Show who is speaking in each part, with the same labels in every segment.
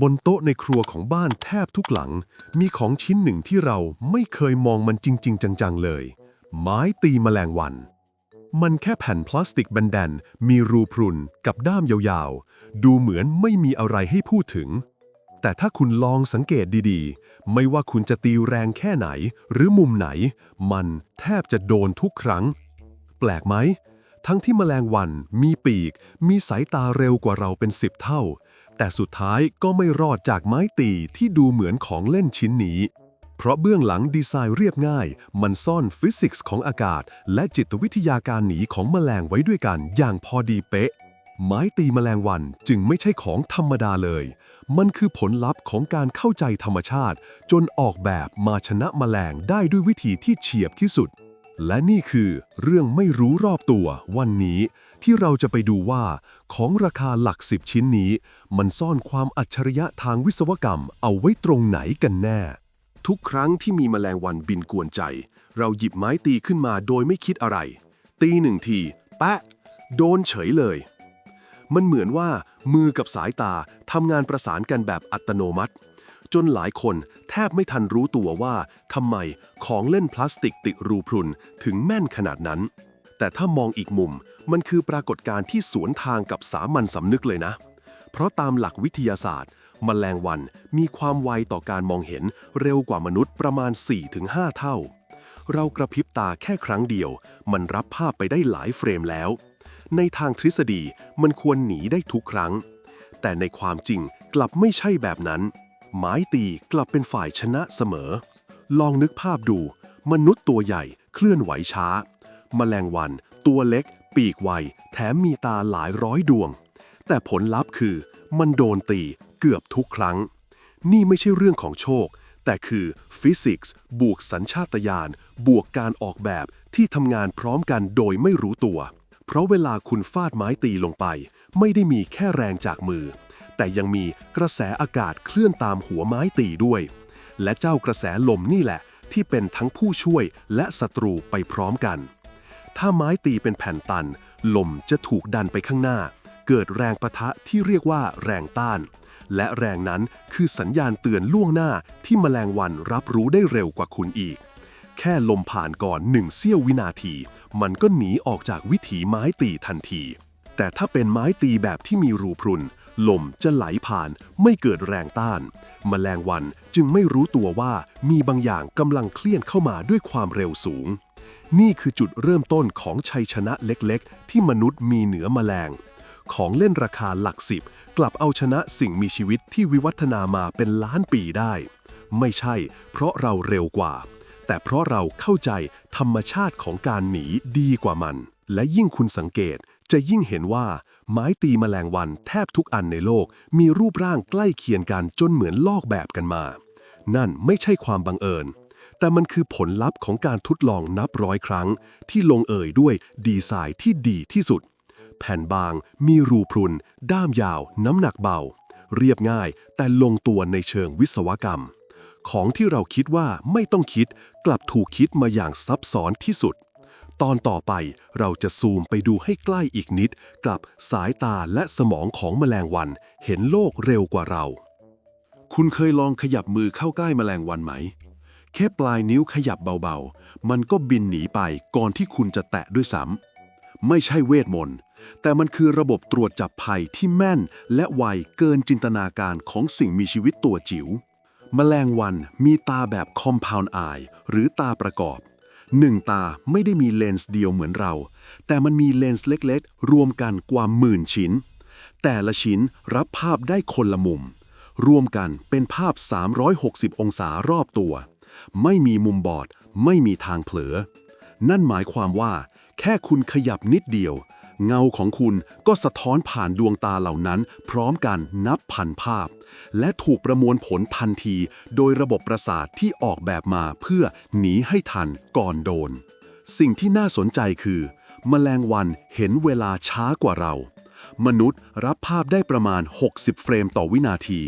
Speaker 1: บนโต๊ะในครัวของบ้านแทบทุกหลัง มีของชิ้นหนึ่งที่เราไม่เคยมองมันจริง ๆ จัง ๆ เลย ไม้ตีแมลงวัน มันแค่แผ่นพลาสติกแบนๆมีรูพรุนกับด้ามยาวๆ ดูเหมือนไม่มีอะไรให้พูดถึง แต่ถ้าคุณลองสังเกตดีๆ ไม่ว่าคุณจะตีแรงแค่ไหน หรือมุมไหน มันแทบจะโดนทุกครั้ง แปลกไหมทั้งที่แมลงวันมีปีก มีสายตาเร็วกว่าเราเป็นสิบเท่า แต่สุดท้ายก็ไม่รอดจากไม้ตีที่ดูเหมือนของเล่นชิ้นนี้ เพราะเบื้องหลังดีไซน์เรียบง่าย มันซ่อนฟิสิกส์ของอากาศ และจิตวิทยาการหนีของแมลงไว้ด้วยกันอย่างพอดีเป๊ะ ไม้ตีแมลงวันจึงไม่ใช่ของธรรมดาเลย มันคือผลลัพธ์ของการเข้าใจธรรมชาติ จนออกแบบมาชนะแมลงได้ด้วยวิธีที่เฉียบที่สุด และนี่คือเรื่องไม่รู้รอบตัววันนี้ ที่เราจะไปดูว่าของราคาหลักสิบชิ้นนี้ มันซ่อนความอัจฉริยะทางวิศวกรรมเอาไว้ตรงไหนกันแน่ ทุกครั้งที่มีแมลงวันบินกวนใจ เราหยิบไม้ตีขึ้นมาโดยไม่คิดอะไร ตีหนึ่งทีแปะ โดนเฉยเลย มันเหมือนว่ามือกับสายตาทำงานประสานกันแบบอัตโนมัติ จนหลายคนแทบไม่ทันรู้ตัวว่าทำไมของเล่นพลาสติกติดรูพรุนถึงแม่นขนาดนั้น แต่ถ้ามองอีกมุมมันคือปรากฏการณ์ที่สวนทางกับสามัญสำนึกเลยนะ เพราะตามหลักวิทยาศาสตร์แมลงวันมีความไวต่อการมองเห็นเร็วกว่ามนุษย์ประมาณ 4-5 เท่า เรากระพริบตาแค่ครั้งเดียว มันรับภาพไปได้หลายเฟรมแล้ว ในทางทฤษฎีมันควรหนีได้ทุกครั้ง แต่ในความจริงกลับไม่ใช่แบบนั้น ไม้ตีกลับเป็นฝ่ายชนะเสมอ ลองนึกภาพดู มนุษย์ตัวใหญ่เคลื่อนไหวช้า แมลงวัน ตัวเล็ก ปีกไว แถมมีตาหลายร้อยดวง แต่ผลลัพธ์คือ มันโดนตีเกือบทุกครั้ง นี่ไม่ใช่เรื่องของโชค แต่คือฟิสิกส์บวกสัญชาตญาณบวกการออกแบบที่ทำงานพร้อมกันโดยไม่รู้ตัว เพราะเวลาคุณฟาดไม้ตีลงไป ไม่ได้มีแค่แรงจากมือ แต่ยังมีกระแสอากาศเคลื่อนตามหัวไม้ตีด้วย และเจ้ากระแสลมนี่แหละที่เป็นทั้งผู้ช่วยและศัตรูไปพร้อมกัน ถ้าไม้ตีเป็นแผ่นตัน ลมจะถูกดันไปข้างหน้า เกิดแรงปะทะที่เรียกว่าแรงต้าน และแรงนั้นคือสัญญาณเตือนล่วงหน้าที่แมลงวันรับรู้ได้เร็วกว่าคุณอีก แค่ลมผ่านก่อนหนึ่งเสี้ยววินาที มันก็หนีออกจากวิถีไม้ตีทันที แต่ถ้าเป็นไม้ตีแบบที่มีรูพรุน ลมจะไหลผ่าน ไม่เกิดแรงต้าน แมลงวันจึงไม่รู้ตัวว่ามีบางอย่างกำลังเคลื่อนเข้ามาด้วยความเร็วสูง นี่คือจุดเริ่มต้นของชัยชนะเล็กๆ ที่มนุษย์มีเหนือแมลง ของเล่นราคาหลักสิบ กลับเอาชนะสิ่งมีชีวิตที่วิวัฒนามาเป็นล้านปีได้ ไม่ใช่ เพราะเราเร็วกว่า แต่เพราะเราเข้าใจธรรมชาติของการหนีดีกว่ามัน และยิ่งคุณสังเกตจะยิ่งเห็นว่า ไม้ตีแมลงวันแทบทุกอันในโลก มีรูปร่างใกล้เคียงกันจนเหมือนลอกแบบกันมา นั่นไม่ใช่ความบังเอิญ แต่มันคือผลลัพธ์ของการทดลองนับร้อยครั้ง ที่ลงเอ่ยด้วยดีไซน์ที่ดีที่สุด แผ่นบาง มีรูพรุน ด้ามยาว น้ำหนักเบา เรียบง่าย แต่ลงตัวในเชิงวิศวกรรม ของที่เราคิดว่าไม่ต้องคิด กลับถูกคิดมาอย่างซับซ้อนที่สุด ตอนต่อไปเราจะซูมไปดูให้ใกล้อีกนิด กับสายตาและสมองของแมลงวัน เห็นโลกเร็วกว่าเรา คุณเคยลองขยับมือเข้าใกล้แมลงวันไหม แค่ปลายนิ้วขยับเบาๆ มันก็บินหนีไปก่อนที่คุณจะแตะด้วยซ้ำไม่ใช่เวทมนต์ แต่มันคือระบบตรวจจับภัยที่แม่นและไวเกินจินตนาการของสิ่งมีชีวิตตัวจิ๋ว แมลงวันมีตาแบบ compound eye หรือตาประกอบ หนึ่งตาไม่ได้มีเลนส์เดียวเหมือนเรา แต่มันมีเลนส์เล็กๆ รวมกันกว่าหมื่นชิ้น แต่ละชิ้นรับภาพได้คนละมุม รวมกันเป็นภาพ 360 องศารอบตัว ไม่มีมุมบอด ไม่มีทางเผลอ นั่นหมายความว่า แค่คุณขยับนิดเดียว เงาของคุณก็สะท้อนผ่านดวงตาเหล่านั้น พร้อมกันนับพันภาพ และถูกประมวลผลทันที โดยระบบประสาทที่ออกแบบมาเพื่อหนีให้ทันก่อนโดน สิ่งที่น่าสนใจคือ แมลงวันเห็นเวลาช้ากว่าเรา มนุษย์รับภาพได้ประมาณ 60 เฟรมต่อวินาที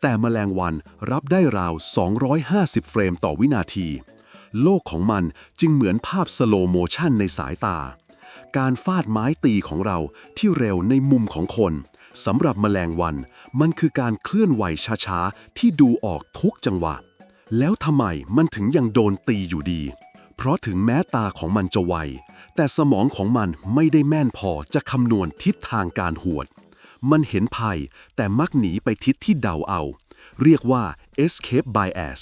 Speaker 1: แต่แมลงวันรับได้ราว 250 เฟรมต่อวินาที โลกของมันจึงเหมือนภาพสโลโมชันในสายตา การฟาดไม้ตีของเราที่เร็วในมุมของคนสำหรับแมลงวัน
Speaker 2: มันคือการเคลื่อนไหวช้าๆ ที่ดูออกทุกจังหวะ แล้วทำไมมันถึงยังโดนตีอยู่ดี เพราะถึงแม้ตาของมันจะไว แต่สมองของมันไม่ได้แม่นพอจะคำนวณทิศทางการหวด มันเห็นภัย แต่มักหนีไปทิศที่เดาเอา เรียกว่า escape bias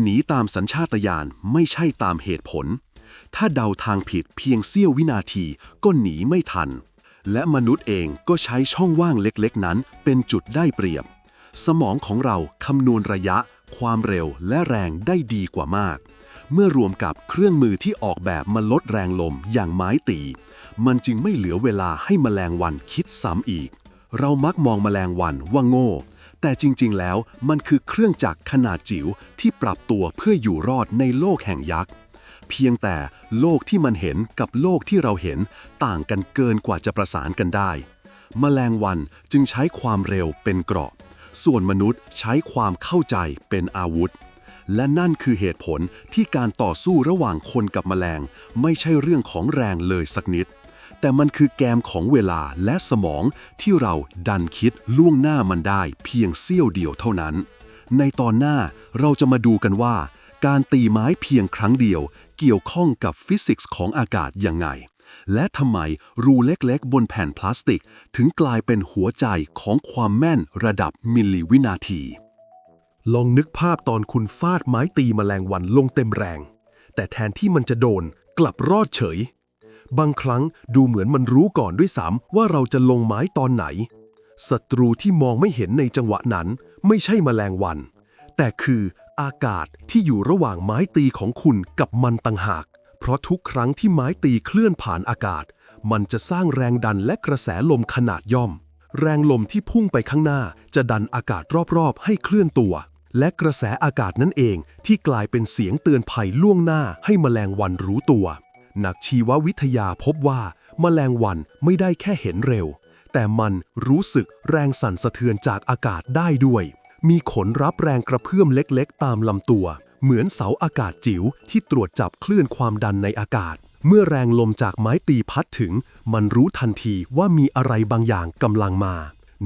Speaker 2: หนีตามสัญชาตญาณไม่ใช่ตามเหตุผล ถ้าเดาทางผิดเพียงเสี้ยววินาทีก็หนีไม่ทัน และมนุษย์เองก็ใช้ช่องว่างเล็กๆ นั้นเป็นจุดได้เปรียบ สมองของเราคำนวณระยะ ความเร็วและแรงได้ดีกว่ามาก เมื่อรวมกับเครื่องมือที่ออกแบบมาลดแรงลมอย่างไม้ตี มันจึงไม่เหลือเวลาให้แมลงวันคิดซ้ำอีก เรามักมองแมลงวันว่าโง่ แต่จริง ๆ แล้วมันคือเครื่องจักรขนาดจิ๋วที่ปรับตัวเพื่ออยู่รอดในโลกแห่งยักษ์ เพียงแต่โลกที่มันเห็นกับโลกที่เราเห็นต่างกันเกินกว่าจะประสานกันได้แมลงวันจึงใช้ความเร็วเป็นเกราะ ส่วนมนุษย์ใช้ความเข้าใจเป็นอาวุธ และนั่นคือเหตุผลที่การต่อสู้ระหว่างคนกับแมลง ไม่ใช่เรื่องของแรงเลยสักนิด แต่มันคือแกมของเวลาและสมองที่เราดันคิดล่วงหน้ามันได้เพียงเสี้ยวเดียวเท่านั้น ในตอนหน้าเราจะมาดูกันว่า การตีไม้เพียงครั้งเดียว เกี่ยวข้องกับฟิสิกส์ของอากาศยังไง และทำไมรูเล็กๆ บนแผ่นพลาสติก ถึงกลายเป็นหัวใจของความแม่นระดับมิลลิวินาที
Speaker 1: ลองนึกภาพตอนคุณฟาดไม้ตีแมลงวันลงเต็มแรง แต่แทนที่มันจะโดนกลับรอดเฉย บางครั้งดูเหมือนมันรู้ก่อนด้วยซ้ำว่าเราจะลงไม้ตอนไหน ศัตรูที่มองไม่เห็นในจังหวะนั้น ไม่ใช่แมลงวัน แต่คืออากาศที่อยู่ระหว่างไม้ตีของคุณกับมันต่างหาก เพราะทุกครั้งที่ไม้ตีเคลื่อนผ่านอากาศ มันจะสร้างแรงดันและกระแสลมขนาดย่อม แรงลมที่พุ่งไปข้างหน้าจะดันอากาศรอบๆ ให้เคลื่อนตัว และกระแสอากาศนั่นเองที่กลายเป็นเสียงเตือนภัยล่วงหน้าให้แมลงวันรู้ตัว นักชีววิทยาพบว่าแมลงวันไม่ได้แค่เห็นเร็ว แต่มันรู้สึกแรงสั่นสะเทือนจากอากาศได้ด้วย มีขนรับแรงกระเพื่อมเล็กๆ ตามลำตัว เหมือนเสาอากาศจิ๋วที่ตรวจจับคลื่นความดันในอากาศ เมื่อแรงลมจากไม้ตีพัดถึง มันรู้ทันทีว่ามีอะไรบางอย่างกำลังมา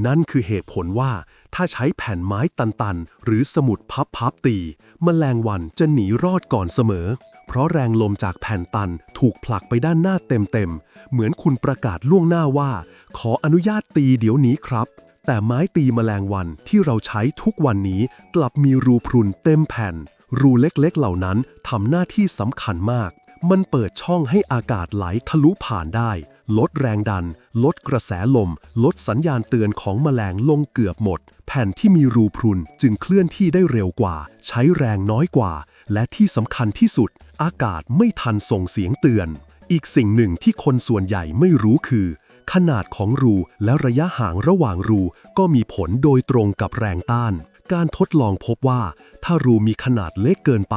Speaker 1: นั่นคือเหตุผลว่าถ้าใช้แผ่นไม้ตันๆ หรือสมุดพับๆตีแมลงวันจะหนีรอดก่อนเสมอ เพราะแรงลมจากแผ่นตันถูกผลักไปด้านหน้าเต็มๆ เหมือนคุณประกาศล่วงหน้าว่า ขออนุญาตตีเดี๋ยวนี้ครับ แต่ไม้ตีแมลงวันที่เราใช้ทุกวันนี้กลับมีรูพรุนเต็มแผ่น รูเล็กๆเหล่านั้นทำหน้าที่สำคัญมาก มันเปิดช่องให้อากาศไหลทะลุผ่านได้ ลดแรงดัน ลดกระแสลม ลดสัญญาณเตือนของแมลงลงเกือบหมด แผ่นที่มีรูพรุนจึงเคลื่อนที่ได้เร็วกว่า ใช้แรงน้อยกว่า และที่สำคัญที่สุด อากาศไม่ทันส่งเสียงเตือน อีกสิ่งหนึ่งที่คนส่วนใหญ่ไม่รู้คือ ขนาดของรูและระยะห่างระหว่างรูก็มีผลโดยตรงกับแรงต้านการทดลองพบว่า ถ้ารูมีขนาดเล็กเกินไป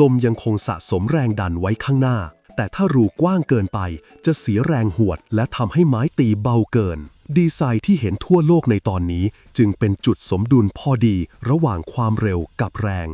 Speaker 1: ลมยังคงสะสมแรงดันไว้ข้างหน้า แต่ถ้ารูกว้างเกินไป จะเสียแรงหวด และทำให้ไม้ตีเบาเกิน ดีไซน์ที่เห็นทั่วโลกในตอนนี้ จึงเป็นจุดสมดุลพอดีระหว่างความเร็วกับแรง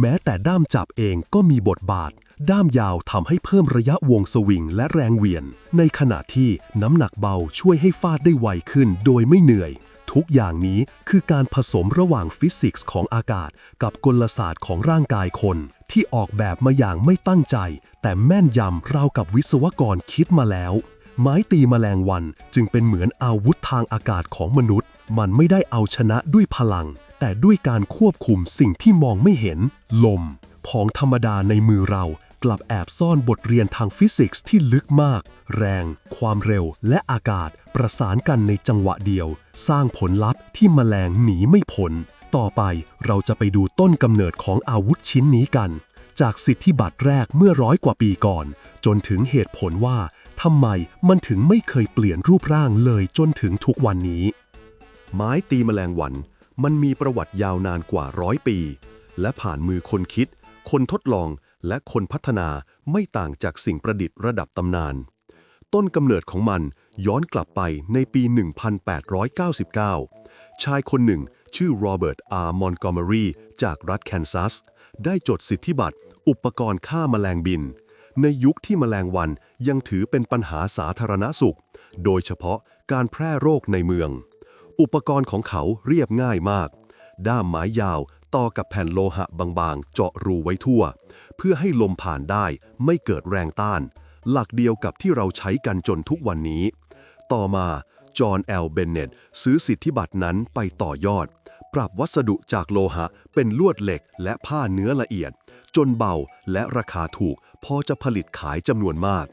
Speaker 1: แม้แต่ด้ามจับเองก็มีบทบาท ด้ามยาวทำให้เพิ่มระยะวงสวิงและแรงเหวี่ยงในขณะที่น้ำหนักเบาช่วยให้ฟาดได้ไวขึ้นโดยไม่เหนื่อยทุกอย่างนี้คือการผสมระหว่างฟิสิกส์ของอากาศกับกลศาสตร์ของร่างกายคน ที่ออกแบบมาอย่างไม่ตั้งใจ แต่แม่นยำราวกับวิศวกรคิดมาแล้ว ไม้ตีแมลงวันจึงเป็นเหมือนอาวุธทางอากาศของมนุษย์ มันไม่ได้เอาชนะด้วยพลัง แต่ด้วยการควบคุมสิ่งที่มองไม่เห็น ลม ของธรรมดาในมือเรากลับแอบซ่อนบทเรียนทางฟิสิกส์ที่ลึกมาก แรง ความเร็ว และอากาศประสานกันในจังหวะเดียว สร้างผลลัพธ์ที่แมลงหนีไม่พ้น ต่อไปเราจะไปดูต้นกำเนิดของอาวุธชิ้นนี้กัน จากสิทธิบัตรแรกเมื่อร้อยกว่าปีก่อน จนถึงเหตุผลว่าทำไมมันถึงไม่เคยเปลี่ยนรูปร่างเลยจนถึงทุกวันนี้ ไม้ตีแมลงวัน มันมีประวัติยาวนานกว่าร้อยปี และผ่านมือคนคิด คนทดลองและคนพัฒนาไม่ต่างจากสิ่งประดิษฐ์ระดับตำนาน ต้นกำเนิดของมันย้อนกลับไปในปี 1899 ชายคนหนึ่ง ชื่อโรเบิร์ตอาร์มอนกอม r รีจากรัฐแคนซัส ได้จดสิทธิบัตร อุปกรณ์ฆ่าแมลงบิน ในยุคที่แมลงวันยังถือเป็นปัญหาสาธารณสุข โดยเฉพาะการแพร่โรคในเมือง อุปกรณ์ของเขาเรียบง่ายมาก ด้ามไม้ยาวต่อกับแผ่นโลหะบางๆ เจาะรูไว้ทั่ว เพื่อให้ลมผ่านได้ไม่เกิดแรงต้าน หลักเดียวกับที่เราใช้กันจนทุกวันนี้ ต่อมาจอห์นแอลเบนเนตซื้อสิทธิบัตรนั้นไปต่อยอด ปรับวัสดุจากโลหะ เป็นลวดเหล็กและผ้าเนื้อละเอียด จนเบาและราคาถูก พอจะผลิตขายจำนวนมาก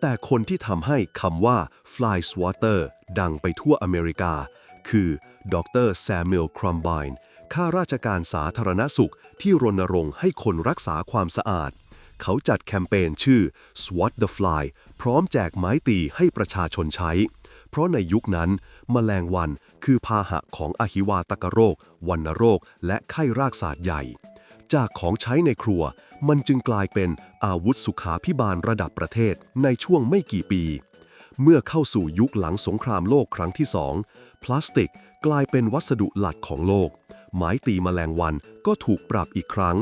Speaker 1: แต่คนที่ทำให้คำว่า fly swatter ดังไปทั่วอเมริกา คือดรแซม u e l ครัมไบน์ข้าราชการสาธารณสุขที่รณรงค์ให้คนรักษาความสะอาด เขาจัดแคมเปญชื่อ Swat the Fly พร้อมแจกไม้ตีให้ประชาชนใช้ เพราะในยุคนั้นแมลงวันคือพาหะของอหิวาตกโรค วัณโรค และไข้รากศาสตร์ใหญ่ จากของใช้ในครัว มันจึงกลายเป็นอาวุธสุขาพิบาลระดับประเทศในช่วงไม่กี่ปี เมื่อเข้าสู่ยุคหลังสงครามโลกครั้งที่สองพลาสติกกลายเป็นวัสดุหลักของโลก ไม้ตีแมลงวันก็ถูกปรับอีกครั้ง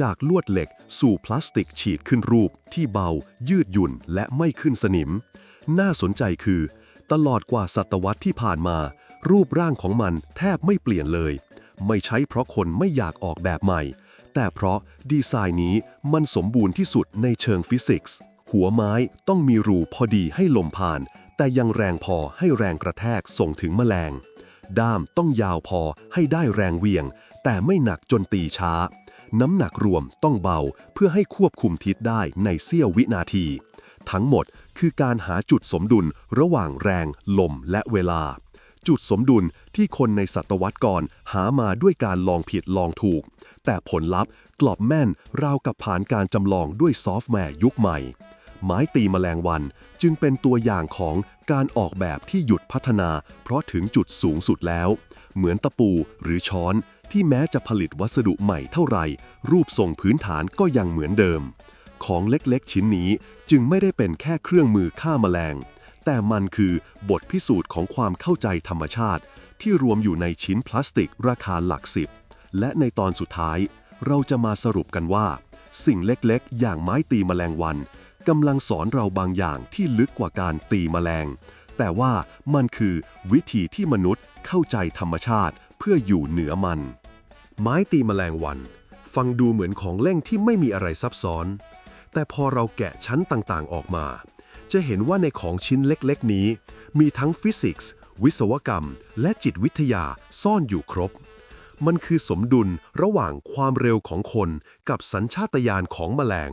Speaker 1: จากลวดเหล็กสู่พลาสติกฉีดขึ้นรูป ที่เบา ยืดหยุ่นและไม่ขึ้นสนิม น่าสนใจคือ ตลอดกว่าศตวรรษที่ผ่านมา รูปร่างของมันแทบไม่เปลี่ยนเลย ไม่ใช่เพราะคนไม่อยากออกแบบใหม่ แต่เพราะดีไซน์นี้มันสมบูรณ์ที่สุดในเชิงฟิสิกส์ หัวไม้ต้องมีรูพอดีให้ลมผ่าน แต่ยังแรงพอให้แรงกระแทกส่งถึงแมลง ด้ามต้องยาวพอให้ได้แรงเวียง แต่ไม่หนักจนตีช้า น้ำหนักรวมต้องเบาเพื่อให้ควบคุมทิศได้ในเสี้ยววินาที ทั้งหมดคือการหาจุดสมดุลระหว่างแรง ลมและเวลา จุดสมดุลที่คนในศตวรรษก่อนหามาด้วยการลองผิดลองถูก แต่ผลลัพธ์กลอบแม่นราวกับผ่านการจำลองด้วยซอฟต์แวร์ยุคใหม่ ไม้ตีแมลงวันจึงเป็นตัวอย่างของการออกแบบที่หยุดพัฒนา เพราะถึงจุดสูงสุดแล้ว เหมือนตะปูหรือช้อนที่แม้จะผลิตวัสดุใหม่เท่าไหร่ รูปทรงพื้นฐานก็ยังเหมือนเดิม ของเล็กๆ ชิ้นนี้จึงไม่ได้เป็นแค่เครื่องมือฆ่าแมลง แต่มันคือบทพิสูจน์ของความเข้าใจธรรมชาติ ที่รวมอยู่ในชิ้นพลาสติกราคาหลักสิบ และในตอนสุดท้าย เราจะมาสรุปกันว่า สิ่งเล็กๆ อย่างไม้ตีแมลงวันกำลังสอนเราบางอย่างที่ลึกกว่าการตีแมลง แต่ว่ามันคือวิธีที่มนุษย์เข้าใจธรรมชาติเพื่ออยู่เหนือมัน ไม้ตีแมลงวัน ฟังดูเหมือนของเล่นที่ไม่มีอะไรซับซ้อน แต่พอเราแกะชั้นต่างๆออกมา จะเห็นว่าในของชิ้นเล็กๆ นี้ มีทั้งฟิสิกส์ วิศวกรรม และจิตวิทยาซ่อนอยู่ครบ มันคือสมดุลระหว่างความเร็วของคนกับสัญชาตญาณของแมลง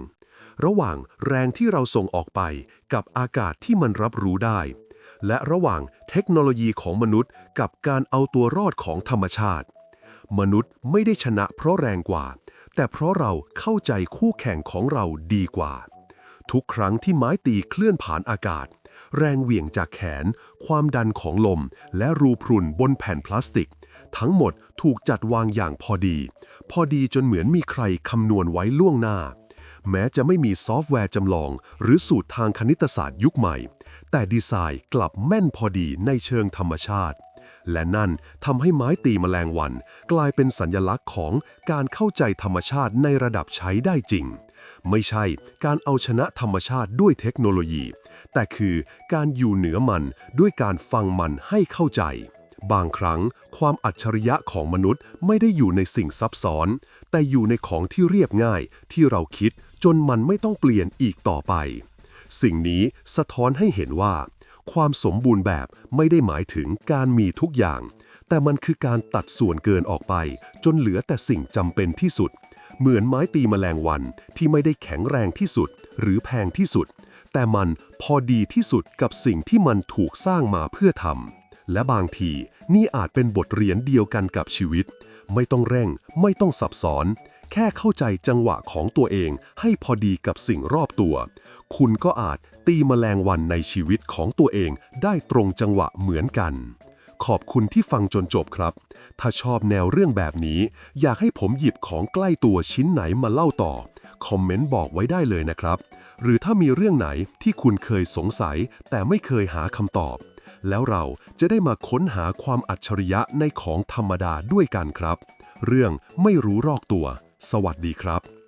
Speaker 1: ระหว่างแรงที่เราส่งออกไปกับอากาศที่มันรับรู้ได้ และระหว่างเทคโนโลยีของมนุษย์ กับการเอาตัวรอดของธรรมชาติ มนุษย์ไม่ได้ชนะเพราะแรงกว่า แต่เพราะเราเข้าใจคู่แข่งของเราดีกว่า ทุกครั้งที่ไม้ตีเคลื่อนผ่านอากาศ แรงเหวี่ยงจากแขน ความดันของลม และรูพรุนบนแผ่นพลาสติก ทั้งหมดถูกจัดวางอย่างพอดี พอดีจนเหมือนมีใครคำนวณไว้ล่วงหน้า แม้จะไม่มีซอฟต์แวร์จำลอง หรือสูตรทางคณิตศาสตร์ยุคใหม่ แต่ดีไซน์กลับแม่นพอดีในเชิงธรรมชาติและนั่นทำให้ไม้ตีแมลงวัน กลายเป็นสัญลักษณ์ของการเข้าใจธรรมชาติในระดับใช้ได้จริง ไม่ใช่การเอาชนะธรรมชาติด้วยเทคโนโลยี แต่คือการอยู่เหนือมันด้วยการฟังมันให้เข้าใจ บางครั้งความอัจฉริยะของมนุษย์ไม่ได้อยู่ในสิ่งซับซ้อน แต่อยู่ในของที่เรียบง่ายที่เราคิดจนมันไม่ต้องเปลี่ยนอีกต่อไป สิ่งนี้สะท้อนให้เห็นว่า ความสมบูรณ์แบบไม่ได้หมายถึงการมีทุกอย่าง แต่มันคือการตัดส่วนเกินออกไป จนเหลือแต่สิ่งจำเป็นที่สุด เหมือนไม้ตีแมลงวันที่ไม่ได้แข็งแรงที่สุด หรือแพงที่สุด แต่มันพอดีที่สุดกับสิ่งที่มันถูกสร้างมาเพื่อทำและบางทีนี่อาจเป็นบทเรียนเดียวกันกับชีวิต ไม่ต้องเร่ง ไม่ต้องสับสอน แค่เข้าใจจังหวะของตัวเองให้พอดีกับสิ่งรอบตัว คุณก็อาจตีแมลงวันในชีวิตของตัวเองได้ตรงจังหวะเหมือนกัน ขอบคุณที่ฟังจนจบครับ ถ้าชอบแนวเรื่องแบบนี้ อยากให้ผมหยิบของใกล้ตัวชิ้นไหนมาเล่าต่อ คอมเมนต์บอกไว้ได้เลยนะครับ หรือถ้ามีเรื่องไหนที่คุณเคยสงสัย แต่ไม่เคยหาคำตอบ แล้วเราจะได้มาค้นหาความอัจฉริยะในของธรรมดาด้วยกันครับ เรื่องไม่รู้รอกตัว สวัสดีครับ